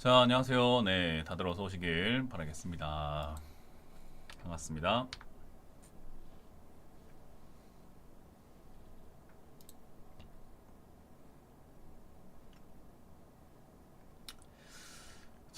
자, 안녕하세요. 네, 다들 어서 오시길 바라겠습니다. 반갑습니다.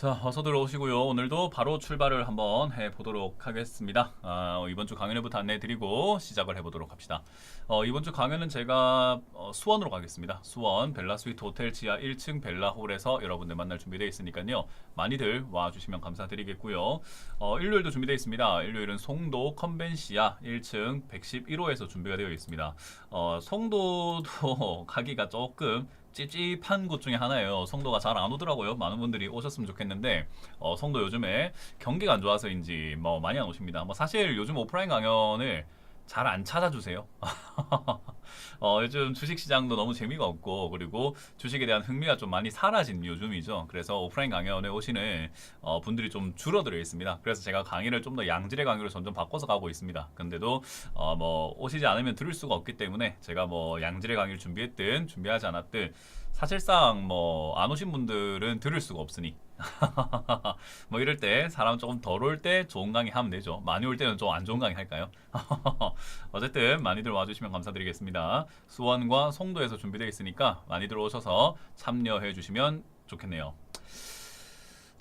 자, 어서 들어오시고요. 오늘도 바로 출발을 한번 해보도록 하겠습니다. 아, 어, 이번 주 강연회부터 안내해드리고 시작을 해보도록 합시다. 어, 이번 주 강연은 제가 어, 수원으로 가겠습니다. 수원 벨라 스위트 호텔 지하 1층 벨라 홀에서 여러분들 만날 준비되어 있으니까요. 많이들 와주시면 감사드리겠고요. 어, 일요일도 준비되어 있습니다. 일요일은 송도 컨벤시아 1층 111호에서 준비가 되어 있습니다. 어, 송도도 가기가 조금 찝찝한 곳 중에 하나예요. 송도가 잘 안 오더라고요. 많은 분들이 오셨으면 좋겠는데 어, 송도 요즘에 경기가 안 좋아서인지 뭐 많이 안 오십니다. 뭐 사실 요즘 오프라인 강연을 잘 안 찾아주세요. 어, 요즘 주식 시장도 너무 재미가 없고 그리고 주식에 대한 흥미가 좀 많이 사라진 요즘이죠. 그래서 오프라인 강연에 오시는 어, 분들이 좀 줄어들어 있습니다. 그래서 제가 강의를 좀 더 양질의 강의로 점점 바꿔서 가고 있습니다. 근데도 어, 뭐 오시지 않으면 들을 수가 없기 때문에 제가 뭐 양질의 강의를 준비했든 준비하지 않았든 사실상 뭐 안 오신 분들은 들을 수가 없으니 뭐 이럴 때 사람 조금 덜 올 때 좋은 강의 하면 되죠. 많이 올 때는 좀 안 좋은 강의 할까요? 어쨌든 많이들 와주시면 감사드리겠습니다. 수원과 송도에서 준비되어 있으니까 많이들 오셔서 참여해 주시면 좋겠네요.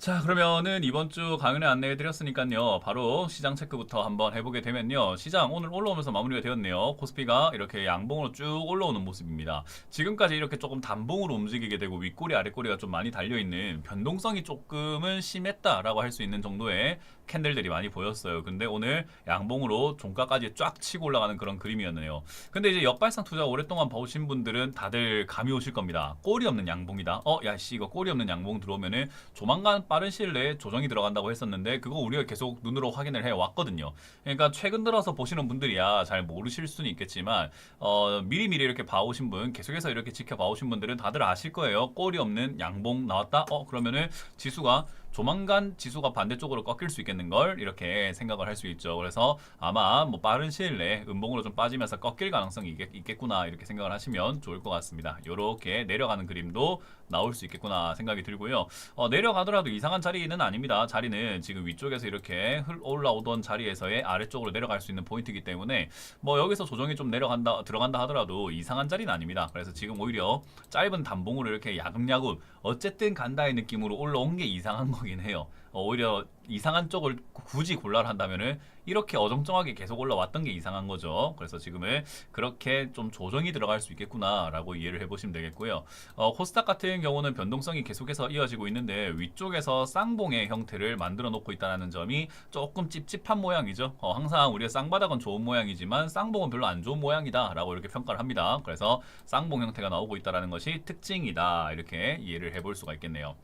자 그러면은 이번 주 강연에 안내해 드렸으니까요. 바로 시장 체크부터 한번 해보게 되면요. 시장 오늘 올라오면서 마무리가 되었네요. 코스피가 이렇게 양봉으로 쭉 올라오는 모습입니다. 지금까지 이렇게 조금 단봉으로 움직이게 되고 윗꼬리 아랫꼬리가 좀 많이 달려있는 변동성이 조금은 심했다라고 할 수 있는 정도의 캔들들이 많이 보였어요 근데 오늘 양봉으로 종가까지 쫙 치고 올라가는 그런 그림이었네요 근데 이제 역발상 투자 오랫동안 보신 분들은 다들 감이 오실 겁니다 꼬리 없는 양봉이다 어 야 씨 이거 꼬리 없는 양봉 들어오면은 조만간 빠른 시일 내에 조정이 들어간다고 했었는데 그거 우리가 계속 눈으로 확인을 해 왔거든요. 그러니까 최근 들어서 보시는 분들이야 잘 모르실 수는 있겠지만 어, 미리미리 이렇게 봐오신 분 계속해서 이렇게 지켜봐오신 분들은 다들 아실 거예요. 꼬리 없는 양봉 나왔다. 어 그러면은 지수가 조만간 지수가 반대쪽으로 꺾일 수 있겠는 걸 이렇게 생각을 할 수 있죠. 그래서 아마 뭐 빠른 시일 내에 음봉으로 좀 빠지면서 꺾일 가능성이 있겠, 구나 이렇게 생각을 하시면 좋을 것 같습니다. 이렇게 내려가는 그림도 나올 수 있겠구나 생각이 들고요. 어, 내려가더라도 이상한 자리는 아닙니다. 자리는 지금 위쪽에서 이렇게 흘 올라오던 자리에서의 아래쪽으로 내려갈 수 있는 포인트이기 때문에 뭐 여기서 조정이 좀 내려간다 들어간다 하더라도 이상한 자리는 아닙니다. 그래서 지금 오히려 짧은 단봉으로 이렇게 야금야금 어쨌든 간다의 느낌으로 올라온 게 이상한 거긴 해요. 어, 오히려 이상한 쪽을 굳이 골라를 한다면은 이렇게 어정쩡하게 계속 올라왔던 게 이상한 거죠. 그래서 지금은 그렇게 좀 조정이 들어갈 수 있겠구나라고 이해를 해보시면 되겠고요. 어, 코스닥 같은 경우는 변동성이 계속해서 이어지고 있는데 위쪽에서 쌍봉의 형태를 만들어 놓고 있다는 점이 조금 찝찝한 모양이죠. 어, 항상 우리가 쌍바닥은 좋은 모양이지만 쌍봉은 별로 안 좋은 모양이다라고 이렇게 평가를 합니다. 그래서 쌍봉 형태가 나오고 있다는 것이 특징이다 이렇게 이해를 해볼 수가 있겠네요.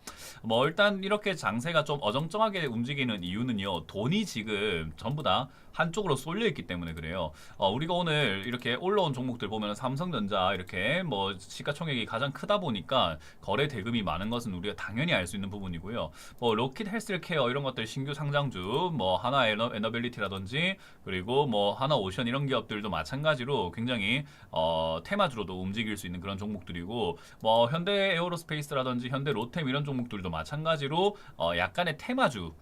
뭐 일단 이렇게 장세가 좀 어정 쩡하게 움직이는 이유는요. 돈이 지금 전부 다 한쪽으로 쏠려 있기 때문에 그래요. 어, 우리가 오늘 이렇게 올라온 종목들 보면 삼성전자 이렇게 뭐 시가총액이 가장 크다 보니까 거래 대금이 많은 것은 우리가 당연히 알 수 있는 부분이고요. 뭐 로킷 헬스케어 이런 것들 신규 상장주 뭐 하나 에너, 에너빌리티라든지 그리고 뭐 하나 오션 이런 기업들도 마찬가지로 굉장히 어, 테마주로도 움직일 수 있는 그런 종목들이고 뭐 현대 에어로스페이스라든지 현대 로템 이런 종목들도 마찬가지로 어, 약간의 테마주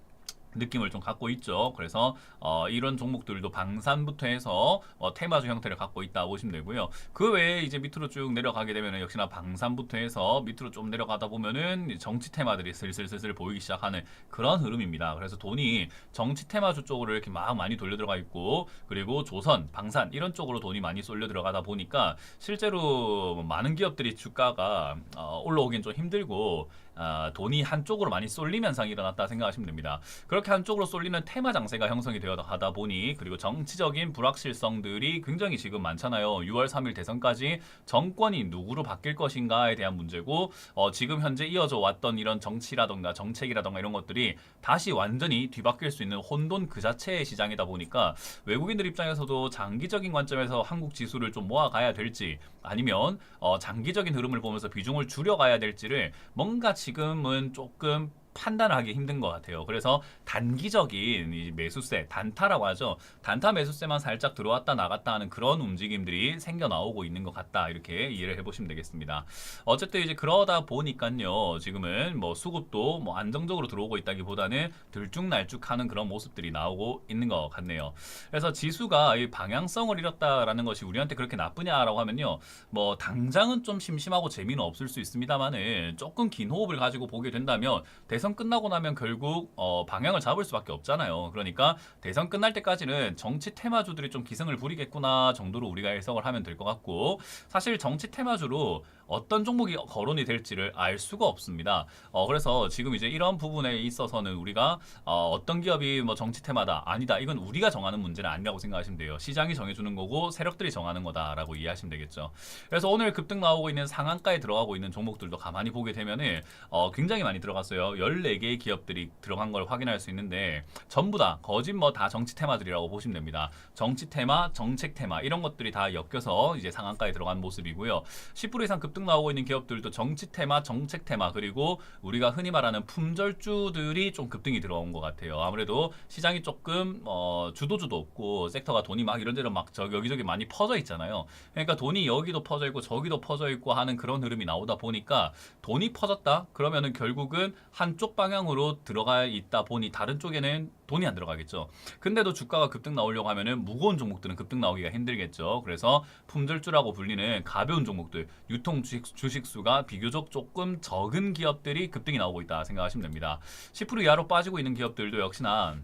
느낌을 좀 갖고 있죠. 그래서 어, 이런 종목들도 방산부터 해서 어, 테마주 형태를 갖고 있다 보시면 되고요. 그 외에 이제 밑으로 쭉 내려가게 되면 역시나 방산부터 해서 밑으로 좀 내려가다 보면은 정치 테마들이 슬슬슬슬 보이기 시작하는 그런 흐름입니다. 그래서 돈이 정치 테마주 쪽으로 이렇게 막 많이 돌려 들어가 있고 그리고 조선, 방산 이런 쪽으로 돈이 많이 쏠려 들어가다 보니까 실제로 많은 기업들이 주가가 어, 올라오긴 좀 힘들고 어, 돈이 한쪽으로 많이 쏠림 현상이 일어났다 생각하시면 됩니다. 그렇게 한쪽으로 쏠리는 테마 장세가 형성이 되어 가다 보니 그리고 정치적인 불확실성들이 굉장히 지금 많잖아요. 6월 3일 대선까지 정권이 누구로 바뀔 것인가에 대한 문제고 어, 지금 현재 이어져 왔던 이런 정치라던가 정책이라던가 이런 것들이 다시 완전히 뒤바뀔 수 있는 혼돈 그 자체의 시장이다 보니까 외국인들 입장에서도 장기적인 관점에서 한국 지수를 좀 모아가야 될지 아니면 어, 장기적인 흐름을 보면서 비중을 줄여가야 될지를 뭔가 지금은 조금 판단을 하기 힘든 것 같아요. 그래서 단기적인 이 매수세, 단타라고 하죠. 단타 매수세만 살짝 들어왔다 나갔다 하는 그런 움직임들이 생겨 나오고 있는 것 같다. 이렇게 이해를 해보시면 되겠습니다. 어쨌든 이제 그러다 보니까요. 지금은 뭐 수급도 뭐 안정적으로 들어오고 있다기보다는 들쭉날쭉하는 그런 모습들이 나오고 있는 것 같네요. 그래서 지수가 이 방향성을 잃었다라는 것이 우리한테 그렇게 나쁘냐라고 하면요. 뭐 당장은 좀 심심하고 재미는 없을 수 있습니다만은 조금 긴 호흡을 가지고 보게 된다면 대선 끝나고 나면 결국 어, 방향을 잡을 수밖에 없잖아요. 그러니까 대선 끝날 때까지는 정치 테마주들이 좀 기승을 부리겠구나 정도로 우리가 해석을 하면 될 것 같고 사실 정치 테마주로 어떤 종목이 거론이 될지를 알 수가 없습니다. 어, 그래서 지금 이제 이런 부분에 있어서는 우리가 어, 어떤 기업이 뭐 정치 테마다 아니다 이건 우리가 정하는 문제는 아니라고 생각하시면 돼요. 시장이 정해주는 거고 세력들이 정하는 거다라고 이해하시면 되겠죠. 그래서 오늘 급등 나오고 있는 상한가에 들어가고 있는 종목들도 가만히 보게 되면은 어, 굉장히 많이 들어갔어요. 14개의 기업들이 들어간 걸 확인할 수 있는데 전부 다 거짓 뭐 다 정치 테마들이라고 보시면 됩니다. 정치 테마, 정책 테마 이런 것들이 다 엮여서 이제 상한가에 들어간 모습이고요. 10% 이상 급등 나오고 있는 기업들도 정치 테마, 정책 테마 그리고 우리가 흔히 말하는 품절주들이 좀 급등이 들어온 것 같아요. 아무래도 시장이 조금 어, 주도주도 없고 섹터가 돈이 막 이런저런 막 저, 여기저기 많이 퍼져 있잖아요. 그러니까 돈이 여기도 퍼져 있고 저기도 퍼져 있고 하는 그런 흐름이 나오다 보니까 돈이 퍼졌다 그러면은 결국은 한쪽 방향으로 들어가 있다 보니 다른 쪽에는 돈이 안 들어가겠죠. 근데도 주가가 급등 나오려고 하면은 무거운 종목들은 급등 나오기가 힘들겠죠. 그래서 품절주라고 불리는 가벼운 종목들, 유통 주식, 주식 수가 비교적 조금 적은 기업들이 급등이 나오고 있다 생각하시면 됩니다. 10% 이하로 빠지고 있는 기업들도 역시나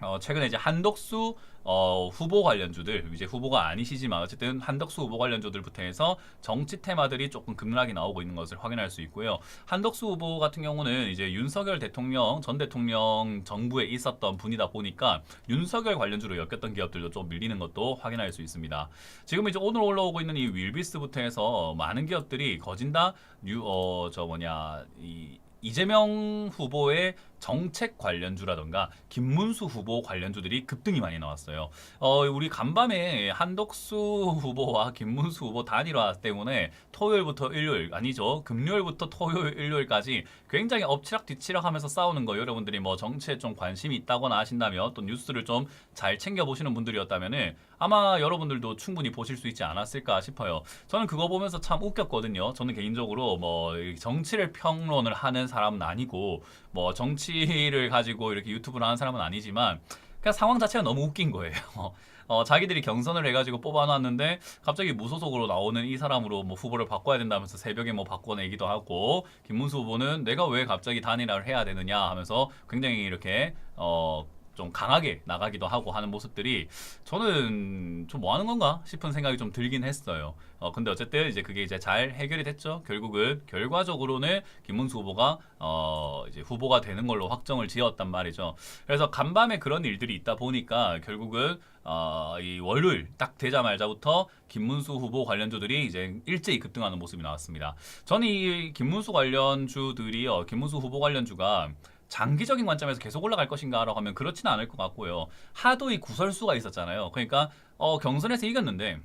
어, 최근에 이제 한덕수 어, 후보 관련주들 이제 후보가 아니시지만 어쨌든 한덕수 후보 관련주들부터 해서 정치 테마들이 조금 급락이 나오고 있는 것을 확인할 수 있고요. 한덕수 후보 같은 경우는 이제 윤석열 대통령 전 대통령 정부에 있었던 분이다 보니까 윤석열 관련주로 엮였던 기업들도 좀 밀리는 것도 확인할 수 있습니다. 지금 이제 오늘 올라오고 있는 이 윌비스부터 해서 많은 기업들이 거진다 유어저 뭐냐 이 이재명 후보의 정책 관련주라던가 김문수 후보 관련주들이 급등이 많이 나왔어요. 어, 우리 간밤에 한덕수 후보와 김문수 후보 단일화 때문에 토요일부터 일요일 아니죠 금요일부터 토요일 일요일까지 굉장히 엎치락 뒤치락 하면서 싸우는 거 여러분들이 뭐 정치에 좀 관심이 있다거나 하신다면 또 뉴스를 좀 잘 챙겨 보시는 분들이었다면은 아마 여러분들도 충분히 보실 수 있지 않았을까 싶어요. 저는 그거 보면서 참 웃겼거든요. 저는 개인적으로 뭐 정치를 평론을 하는 사람은 아니고 뭐 정치 를 가지고 이렇게 유튜브를 하는 사람은 아니지만 그냥 상황 자체가 너무 웃긴 거예요. 어, 자기들이 경선을 해가지고 뽑아놨는데 갑자기 무소속으로 나오는 이 사람으로 뭐 후보를 바꿔야 된다면서 새벽에 뭐 바꿔내기도 하고 김문수 후보는 내가 왜 갑자기 단일화를 해야 되느냐 하면서 굉장히 이렇게 어, 좀 강하게 나가기도 하고 하는 모습들이 저는 좀 뭐 하는 건가 싶은 생각이 좀 들긴 했어요. 어, 근데 어쨌든 이제 그게 이제 잘 해결이 됐죠. 결국은 결과적으로는 김문수 후보가 어, 이제 후보가 되는 걸로 확정을 지었단 말이죠. 그래서 간밤에 그런 일들이 있다 보니까 결국은 어, 이 월요일 딱 되자마자부터 김문수 후보 관련주들이 이제 일제히 급등하는 모습이 나왔습니다. 저는 이 김문수 관련주들이요, 김문수 후보 관련주가 장기적인 관점에서 계속 올라갈 것인가라고 하면 그렇지는 않을 것 같고요. 하도 이 구설수가 있었잖아요. 그러니까 어, 경선에서 이겼는데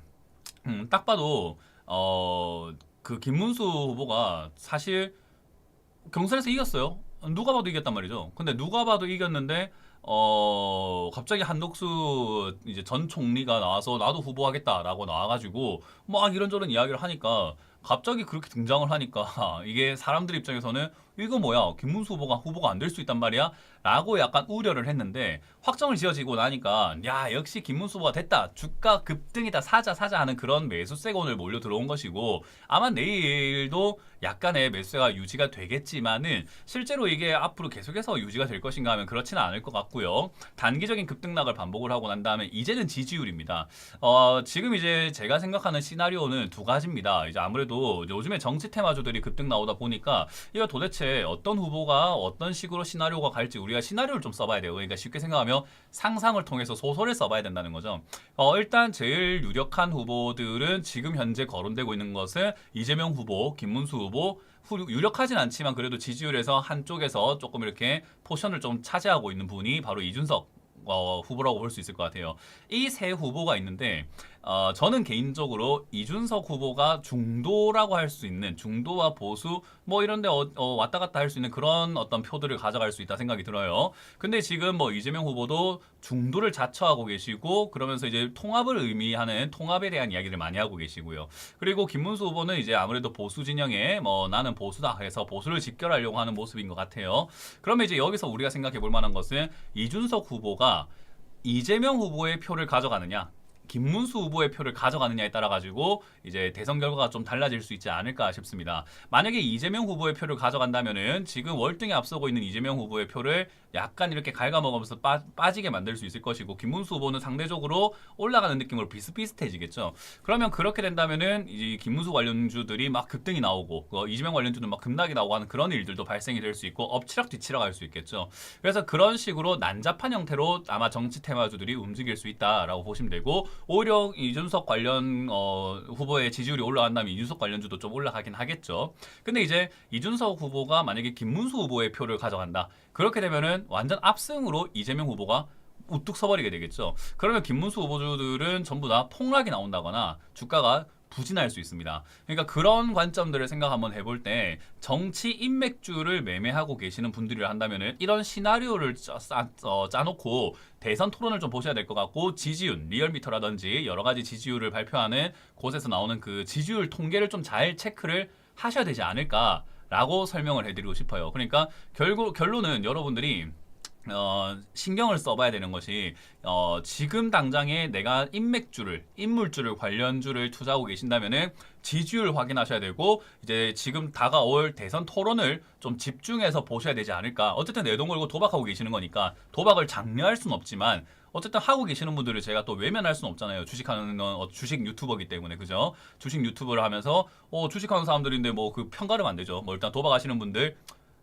음, 딱 봐도 어, 그 김문수 후보가 사실 경선에서 이겼어요. 누가 봐도 이겼단 말이죠. 근데 누가 봐도 이겼는데 어 갑자기 한덕수 이제 전 총리가 나와서 나도 후보하겠다라고 나와가지고 막 이런저런 이야기를 하니까 갑자기 그렇게 등장을 하니까 이게 사람들 입장에서는 이거 뭐야? 김문수 후보가 후보가 안 될 수 있단 말이야? 라고 약간 우려를 했는데 확정을 지어지고 나니까 야 역시 김문수 후보가 됐다. 주가 급등이다. 사자 사자 하는 그런 매수세가 오늘 몰려 들어온 것이고 아마 내일도 약간의 매수세가 유지가 되겠지만은 실제로 이게 앞으로 계속해서 유지가 될 것인가 하면 그렇지는 않을 것 같고요. 단기적인 급등락을 반복을 하고 난 다음에 이제는 지지율입니다. 어 지금 이제 제가 생각하는 시나리오는 두 가지입니다. 이제 아무래도 요즘에 정치 테마주들이 급등 나오다 보니까 이거 도대체 어떤 후보가 어떤 식으로 시나리오가 갈지 우리가 시나리오를 좀 써봐야 돼요. 그러니까 쉽게 생각하면 상상을 통해서 소설을 써봐야 된다는 거죠. 어, 일단 제일 유력한 후보들은 지금 현재 거론되고 있는 것은 이재명 후보, 김문수 후보, 후- 유력하진 않지만 그래도 지지율에서 한쪽에서 조금 이렇게 포션을 좀 차지하고 있는 분이 바로 이준석 어, 후보라고 볼 수 있을 것 같아요. 이 세 후보가 있는데 어, 저는 개인적으로 이준석 후보가 중도라고 할 수 있는 중도와 보수 뭐 이런데 어, 어, 왔다 갔다 할 수 있는 그런 어떤 표들을 가져갈 수 있다 생각이 들어요. 근데 지금 뭐 이재명 후보도 중도를 자처하고 계시고 그러면서 이제 통합을 의미하는 통합에 대한 이야기를 많이 하고 계시고요. 그리고 김문수 후보는 이제 아무래도 보수 진영에 뭐 나는 보수다 해서 보수를 집결하려고 하는 모습인 것 같아요. 그러면 이제 여기서 우리가 생각해 볼 만한 것은 이준석 후보가 이재명 후보의 표를 가져가느냐 김문수 후보의 표를 가져가느냐에 따라 가지고 이제 대선 결과가 좀 달라질 수 있지 않을까 싶습니다. 만약에 이재명 후보의 표를 가져간다면은 지금 월등히 앞서고 있는 이재명 후보의 표를 약간 이렇게 갉아먹으면서 빠, 빠지게 만들 수 있을 것이고 김문수 후보는 상대적으로 올라가는 느낌으로 비슷비슷해지겠죠. 그러면 그렇게 된다면은 이 김문수 관련주들이 막 급등이 나오고 어, 이재명 관련주는 막 급락이 나오고 하는 그런 일들도 발생이 될 수 있고 엎치락 뒤치락 할 수 있겠죠. 그래서 그런 식으로 난잡한 형태로 아마 정치 테마주들이 움직일 수 있다라고 보시면 되고 오히려 이준석 관련 어, 후보의 지지율이 올라간다면 이준석 관련주도 좀 올라가긴 하겠죠. 근데 이제 이준석 후보가 만약에 김문수 후보의 표를 가져간다. 그렇게 되면은 완전 압승으로 이재명 후보가 우뚝 서버리게 되겠죠. 그러면 김문수 후보주들은 전부 다 폭락이 나온다거나 주가가 부진할 수 있습니다. 그러니까 그런 관점들을 생각 한번 해볼 때 정치 인맥주를 매매하고 계시는 분들이라 한다면은 이런 시나리오를 짜, 짜, 어, 짜놓고 대선 토론을 좀 보셔야 될 것 같고 지지율, 리얼미터라든지 여러 가지 지지율을 발표하는 곳에서 나오는 그 지지율 통계를 좀 잘 체크를 하셔야 되지 않을까. 라고 설명을 해드리고 싶어요. 그러니까 결국 결론은 여러분들이 어, 신경을 써봐야 되는 것이 어, 지금 당장에 내가 인맥주를 인물주를 관련주를 투자하고 계신다면은 지지율 확인하셔야 되고 이제 지금 다가올 대선 토론을 좀 집중해서 보셔야 되지 않을까 어쨌든 내돈 걸고 도박하고 계시는 거니까 도박을 장려할 수는 없지만 어쨌든 하고 계시는 분들을 제가 또 외면할 수는 없잖아요. 주식하는 건 어, 주식 유튜버기 때문에 그죠? 주식 유튜브를 하면서 어, 주식하는 사람들인데 뭐 그 평가를 안 되죠. 뭐 일단 도박하시는 분들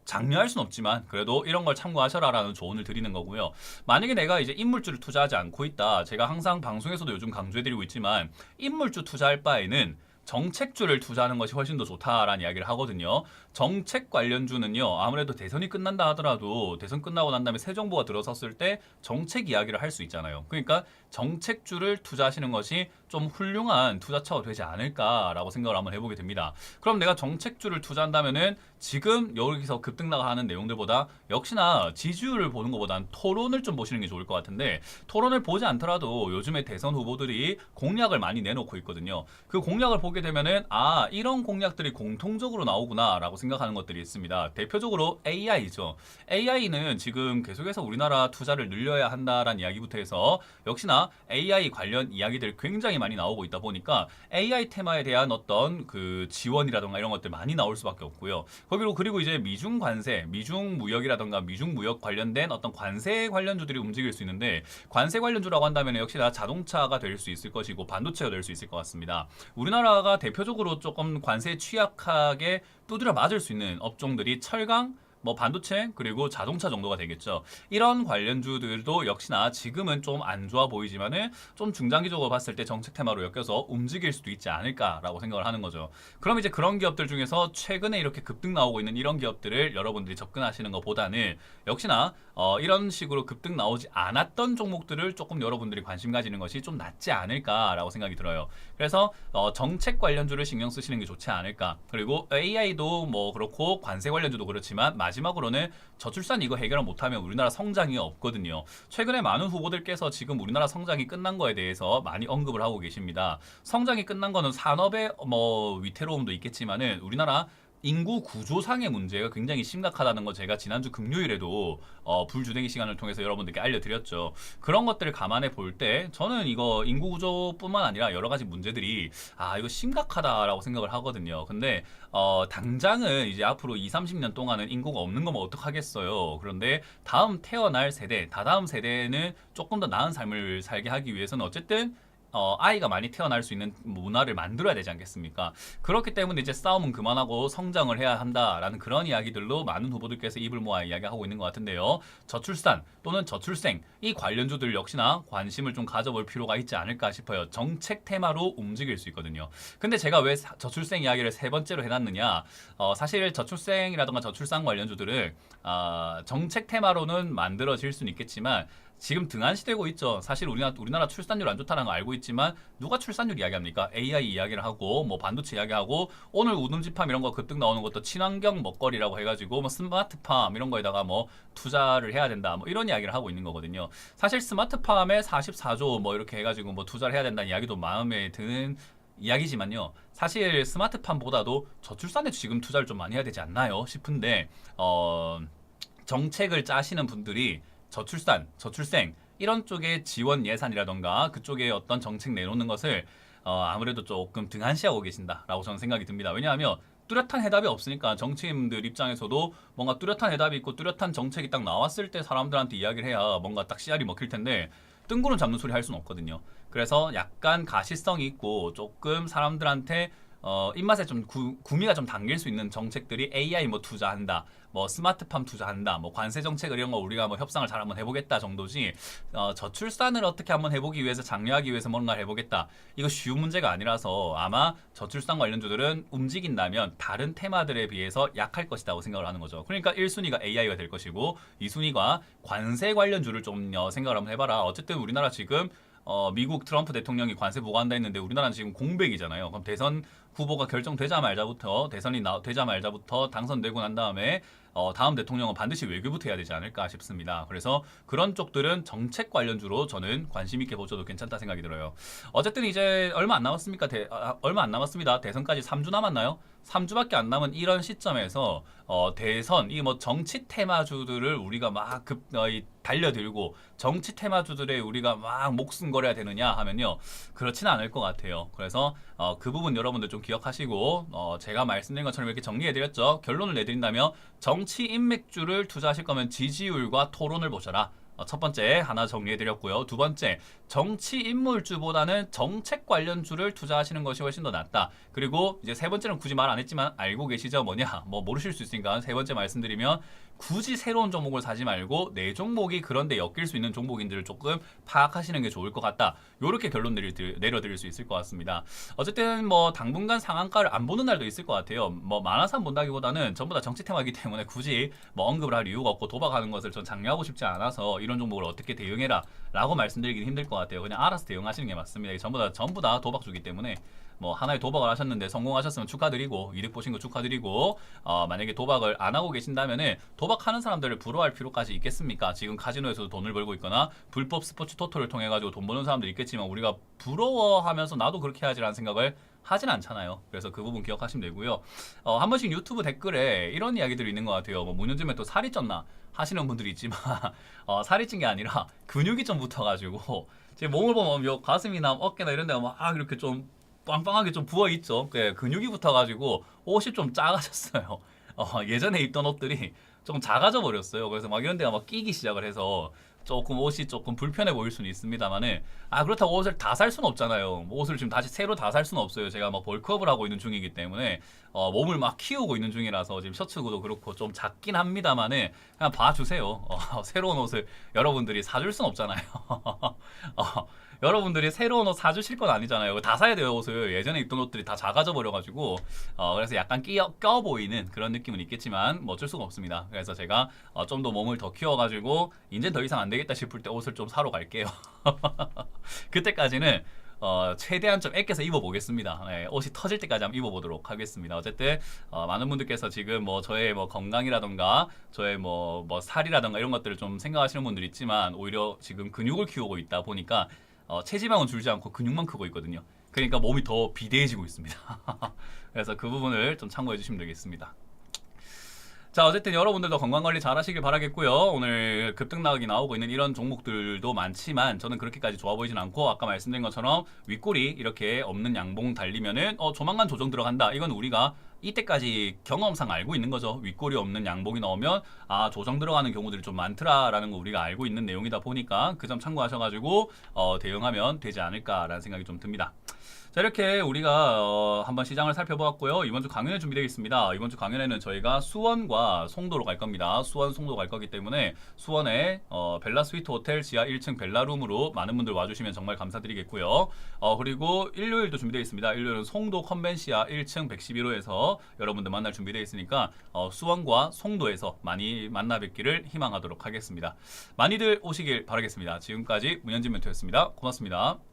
장려할 수는 없지만 그래도 이런 걸 참고하셔라라는 조언을 드리는 거고요. 만약에 내가 이제 인물주를 투자하지 않고 있다. 제가 항상 방송에서도 요즘 강조해드리고 있지만 인물주 투자할 바에는 정책주를 투자하는 것이 훨씬 더 좋다라는 이야기를 하거든요. 정책 관련주는요, 아무래도 대선이 끝난다 하더라도 대선 끝나고 난 다음에 새 정부가 들어섰을 때 정책 이야기를 할 수 있잖아요. 그러니까 정책주를 투자하시는 것이 좀 훌륭한 투자처가 되지 않을까라고 생각을 한번 해보게 됩니다. 그럼 내가 정책주를 투자한다면은 지금 여기서 급등 나가는 내용들보다 역시나 지지율을 보는 것보단 토론을 좀 보시는 게 좋을 것 같은데 토론을 보지 않더라도 요즘에 대선 후보들이 공약을 많이 내놓고 있거든요. 그 공약을 보게 되면은 아 이런 공약들이 공통적으로 나오구나라고 생각 하는 것들이 있습니다. 대표적으로 AI죠. AI는 지금 계속해서 우리나라 투자를 늘려야 한다라는 이야기부터 해서 역시나 AI 관련 이야기들 굉장히 많이 나오고 있다 보니까 AI 테마에 대한 어떤 그 지원이라던가 이런 것들 많이 나올 수밖에 없고요. 거기로 그리고 이제 미중 관세, 미중 무역이라던가 미중 무역 관련된 어떤 관세 관련주들이 움직일 수 있는데 관세 관련주라고 한다면 역시나 자동차가 될 수 있을 것이고 반도체가 될 수 있을 것 같습니다. 우리나라가 대표적으로 조금 관세 취약하게 두드려 맞을 수 있는 업종들이 철강, 뭐 반도체 그리고 자동차 정도가 되겠죠. 이런 관련주들도 역시나 지금은 좀 안 좋아 보이지만은 좀 중장기적으로 봤을 때 정책 테마로 엮여서 움직일 수도 있지 않을까라고 생각을 하는 거죠. 그럼 이제 그런 기업들 중에서 최근에 이렇게 급등 나오고 있는 이런 기업들을 여러분들이 접근하시는 것보다는 역시나 어, 이런 식으로 급등 나오지 않았던 종목들을 조금 여러분들이 관심 가지는 것이 좀 낫지 않을까라고 생각이 들어요. 그래서 어, 정책 관련주를 신경 쓰시는 게 좋지 않을까. 그리고 AI도 뭐 그렇고 관세 관련주도 그렇지만 마지막으로는 저출산 이거 해결을 못하면 우리나라 성장이 없거든요. 최근에 많은 후보들께서 지금 우리나라 성장이 끝난 거에 대해서 많이 언급을 하고 계십니다. 성장이 끝난 거는 산업의 뭐 위태로움도 있겠지만은 우리나라 인구 구조상의 문제가 굉장히 심각하다는 거 제가 지난주 금요일에도 어, 불주댕이 시간을 통해서 여러분들께 알려드렸죠. 그런 것들을 감안해 볼 때 저는 이거 인구 구조뿐만 아니라 여러 가지 문제들이 아 이거 심각하다라고 생각을 하거든요. 근데 어, 당장은 이제 앞으로 2, 30년 동안은 인구가 없는 거면 어떡하겠어요. 그런데 다음 태어날 세대, 다다음 세대는 조금 더 나은 삶을 살게 하기 위해서는 어쨌든 어, 아이가 많이 태어날 수 있는 문화를 만들어야 되지 않겠습니까? 그렇기 때문에 이제 싸움은 그만하고 성장을 해야 한다라는 그런 이야기들로 많은 후보들께서 입을 모아 이야기하고 있는 것 같은데요. 저출산 또는 저출생 이 관련주들 역시나 관심을 좀 가져볼 필요가 있지 않을까 싶어요. 정책 테마로 움직일 수 있거든요. 근데 제가 왜 사- 저출생 이야기를 세 번째로 해놨느냐? 어, 사실 저출생이라던가 저출산 관련주들을 아, 정책 테마로는 만들어질 수는 있겠지만 지금 등한시되고 있죠. 사실 우리나라 우리나라 출산율 안 좋다는 거 알고 있지만 누가 출산율 이야기합니까? AI 이야기를 하고 뭐 반도체 이야기하고 오늘 우등지팜 이런 거 급등 나오는 것도 친환경 먹거리라고 해가지고 뭐 스마트팜 이런 거에다가 뭐 투자를 해야 된다 뭐 이런 이야기를 하고 있는 거거든요. 사실 스마트팜에 44조 뭐 이렇게 해가지고 뭐 투자를 해야 된다는 이야기도 마음에 드는 이야기지만요. 사실 스마트팜보다도 저출산에 지금 투자를 좀 많이 해야 되지 않나요? 싶은데 어 정책을 짜시는 분들이 저출산, 저출생 이런 쪽의 지원 예산이라던가 그쪽에 어떤 정책 내놓는 것을 어, 아무래도 조금 등한시하고 계신다라고 저는 생각이 듭니다. 왜냐하면 뚜렷한 해답이 없으니까 정치인들 입장에서도 뭔가 뚜렷한 해답이 있고 뚜렷한 정책이 딱 나왔을 때 사람들한테 이야기를 해야 뭔가 딱 씨알이 먹힐 텐데 뜬구름 잡는 소리 할 수는 없거든요. 그래서 약간 가시성이 있고 조금 사람들한테 어, 입맛에 좀 구, 구미가 좀 당길 수 있는 정책들이 AI 뭐 투자한다, 뭐 스마트팜 투자한다, 뭐 관세 정책 이런 거 우리가 뭐 협상을 잘 한번 해보겠다 정도지 어, 저출산을 어떻게 한번 해보기 위해서 장려하기 위해서 뭔가를 해보겠다 이거 쉬운 문제가 아니라서 아마 저출산 관련주들은 움직인다면 다른 테마들에 비해서 약할 것이라고 생각을 하는 거죠. 그러니까 1순위가 AI가 될 것이고 2순위가 관세 관련주를 좀 어, 생각을 한번 해봐라. 어쨌든 우리나라 지금 어, 미국 트럼프 대통령이 관세 보고한다 했는데 우리나라는 지금 공백이잖아요. 그럼 대선 후보가 결정되자 말자부터 대선이 나, 되자 말자부터 당선되고 난 다음에 어, 다음 대통령은 반드시 외교부터 해야 되지 않을까 싶습니다. 그래서 그런 쪽들은 정책 관련주로 저는 관심 있게 보셔도 괜찮다 생각이 들어요. 어쨌든 이제 얼마 안 남았습니까? 대, 아, 얼마 안 남았습니다. 대선까지 3주 남았나요? 3주밖에 안 남은 이런 시점에서 어, 대선 이 뭐 정치 테마주들을 우리가 막 급, 어, 이 달려들고 정치 테마주들에 우리가 막 목숨 걸어야 되느냐 하면요 그렇지는 않을 것 같아요. 그래서 어, 그 부분 여러분들 좀 기억하시고 어, 제가 말씀드린 것처럼 이렇게 정리해드렸죠. 결론을 내드린다면 정치 인맥주를 투자하실 거면 지지율과 토론을 보셔라. 어, 첫 번째 하나 정리해드렸고요. 두 번째 정치 인물주보다는 정책 관련주를 투자하시는 것이 훨씬 더 낫다. 그리고 이제 세 번째는 굳이 말 안 했지만 알고 계시죠? 뭐냐? 뭐 모르실 수 있으니까 세 번째 말씀드리면 굳이 새로운 종목을 사지 말고 내 종목이 그런데 엮일 수 있는 종목인지를 조금 파악하시는 게 좋을 것 같다. 이렇게 결론 내려드릴 수 있을 것 같습니다. 어쨌든 뭐 당분간 상한가를 안 보는 날도 있을 것 같아요. 뭐 만화산 본다기보다는 전부 다 정치 테마이기 때문에 굳이 뭐 언급을 할 이유가 없고 도박하는 것을 전 장려하고 싶지 않아서 이런 종목을 어떻게 대응해라 라고 말씀드리긴 힘들 것 같아요. 그냥 알아서 대응하시는 게 맞습니다. 전부 다 전부 다 도박주기 때문에 뭐 하나의 도박을 하셨는데 성공하셨으면 축하드리고 이득 보신 거 축하드리고 어, 만약에 도박을 안 하고 계신다면은 도박하는 사람들을 부러워할 필요까지 있겠습니까? 지금 카지노에서도 돈을 벌고 있거나 불법 스포츠 토토를 통해 가지고 돈 버는 사람들 있겠지만 우리가 부러워하면서 나도 그렇게 해야지라는 생각을 하진 않잖아요. 그래서 그 부분 기억하시면 되고요. 어, 한 번씩 유튜브 댓글에 이런 이야기들이 있는 것 같아요. 뭐 무년쯤에 또 살이 쪘나 하시는 분들이 있지만 어, 살이 찐 게 아니라 근육이 좀 붙어가지고 제 몸을 보면 요 가슴이나 어깨나 이런 데가 막 이렇게 좀 빵빵하게 좀 부어 있죠. 그 근육이 붙어가지고 옷이 좀 작아졌어요. 어, 예전에 입던 옷들이 조금 작아져 버렸어요. 그래서 막 이런 데가 막 끼기 시작을 해서 조금 옷이 조금 불편해 보일 수는 있습니다만은 아 그렇다고 옷을 다 살 수는 없잖아요. 뭐 옷을 지금 다시 새로 다 살 수는 없어요. 제가 막 벌크업을 하고 있는 중이기 때문에 어, 몸을 막 키우고 있는 중이라서 지금 셔츠구도 그렇고 좀 작긴 합니다만은 그냥 봐주세요. 어, 새로운 옷을 여러분들이 사줄 수는 없잖아요. 어, 여러분들이 새로운 옷 사주실 건 아니잖아요. 다 사야 돼요 옷을. 예전에 입던 옷들이 다 작아져 버려가지고 어, 그래서 약간 끼어 껴 보이는 그런 느낌은 있겠지만 뭐 어쩔 수가 없습니다. 그래서 제가 어, 좀 더 몸을 더 키워가지고 이제 더 이상 안 되겠다 싶을 때 옷을 좀 사러 갈게요. 그때까지는 어, 최대한 좀 아껴서 입어보겠습니다. 네, 옷이 터질 때까지 한번 입어보도록 하겠습니다. 어쨌든 어, 많은 분들께서 지금 뭐 저의 뭐 건강이라던가 저의 뭐, 뭐 살이라던가 이런 것들을 좀 생각하시는 분들이 있지만 오히려 지금 근육을 키우고 있다 보니까 어, 체지방은 줄지 않고 근육만 크고 있거든요. 그러니까 몸이 더 비대해지고 있습니다. 그래서 그 부분을 좀 참고해 주시면 되겠습니다. 자 어쨌든 여러분들도 건강관리 잘 하시길 바라겠고요 오늘 급등락이 나오고 있는 이런 종목들도 많지만 저는 그렇게까지 좋아 보이진 않고 아까 말씀드린 것처럼 윗골이 이렇게 없는 양봉 달리면은 어 조만간 조정 들어간다 이건 우리가 이때까지 경험상 알고 있는 거죠 윗골이 없는 양봉이 나오면 아 조정 들어가는 경우들이 좀 많더라라는 거 우리가 알고 있는 내용이다 보니까 그 점 참고하셔가지고 어 대응하면 되지 않을까라는 생각이 좀 듭니다 자 이렇게 우리가 어, 한번 시장을 살펴보았고요. 이번 주 강연에 준비되어 있습니다. 이번 주 강연에는 저희가 수원과 송도로 갈 겁니다. 수원, 송도 갈 거기 때문에 수원에 어, 벨라 스위트 호텔 지하 1층 벨라룸으로 많은 분들 와주시면 정말 감사드리겠고요. 어, 그리고 일요일도 준비되어 있습니다. 일요일은 송도 컨벤시아 1층 111호에 서 여러분들 만날 준비되어 있으니까 어, 수원과 송도에서 많이 만나 뵙기를 희망하도록 하겠습니다. 많이들 오시길 바라겠습니다. 지금까지 문현진 멘토였습니다. 고맙습니다.